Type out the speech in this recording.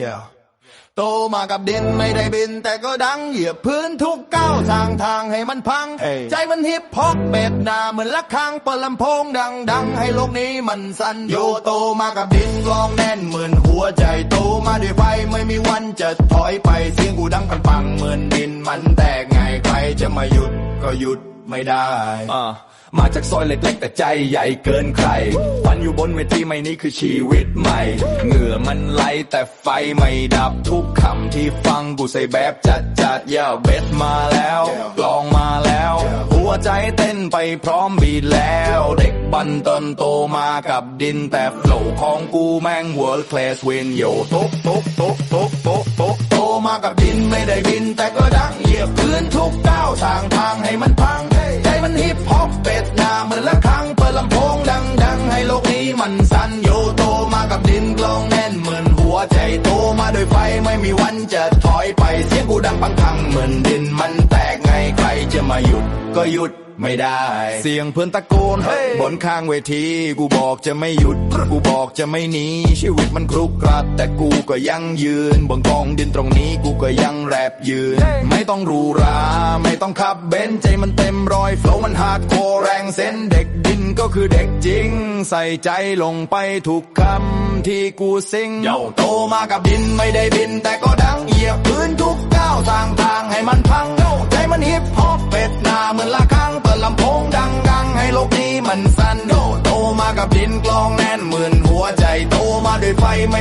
Yeah โตมากับดินไม่ได้บิน แต่ก็ดังเหยียบพื้นทุกก้าวทางทางให้มันพังเอ้ยใจมันฮิปฮอปเบ็ดหนาเหมือนละครังเปิดลำโพงดังดังให้โลกนี้มันสั่นโยโตมากับดินกลองแน่นเหมือนหัวใจโตมาด้วยไฟไม่มีวันจะถอยไปเสียงกูดังปังปังเหมือนดินมันแตกไงใครจะมาหยุดก็หยุดไม่ได้อ่ามาจากซอยเล็กๆแต่ใจใหญ่เกินใครฝัน อยู่บนเวทีไม่นี่คือชีวิตใหม่ เหงื่อมันไหลแต่ไฟไม่ดับทุกคำที่ฟังกูใส่แบบจัดจัดย่าเบ็ดมาแล้วกลองมาแล้ว หัวใจเต้นไปพร้อมบีทแล้ว เด็กบันเตินโตมากับดินแต่โฟล์ของกูแม่ง world class win โยตุ๊กตุ๊กตุ๊กตุ๊กตุ๊กตุ๊กโตมากับดินไม่ได้บินแต่ก็ดังเหยียบพื้นทุกก้าวทางทางให้มันพั มันสั้นโยโตมากับดินกลองแน่นเหมือนหัวใจโตมาโดยไฟไม่มีวันจะถอยไปเสียงกูดังปังพังเหมือนดินมันแตกไงใครจะมาหยุดก็หยุด ไม่ได้ เสียงเพื่อนตะโกนเฮ้ยบนข้างเวที กูบอกจะไม่หยุด กูบอกจะไม่หนี ชีวิตมันครุกครัด แต่กูก็ยังยืน บนกองดินตรงนี้กูก็ยังแรปยืนไม่ต้องหรูหรา ไม่ต้องขับเบนซ์ใจมันเต็มรอยโฟล์มันฮาร์ดโคร์แรงเส้นเด็กดินก็คือเด็กจริง ใส่ใจลงไปทุกคำที่กูซิงเย้าโตมากับดินไม่ได้บิน แต่ก็ดังเหยียบพื้นทุกก้าวทางทางให้มันพังเย้าใจมันฮิปฮอปเป็ดหนาเหมือนละค มันสั้นโดโตมากับดินกลองแน่นเหมือนหัวใจโตมาด้วยไฟไม่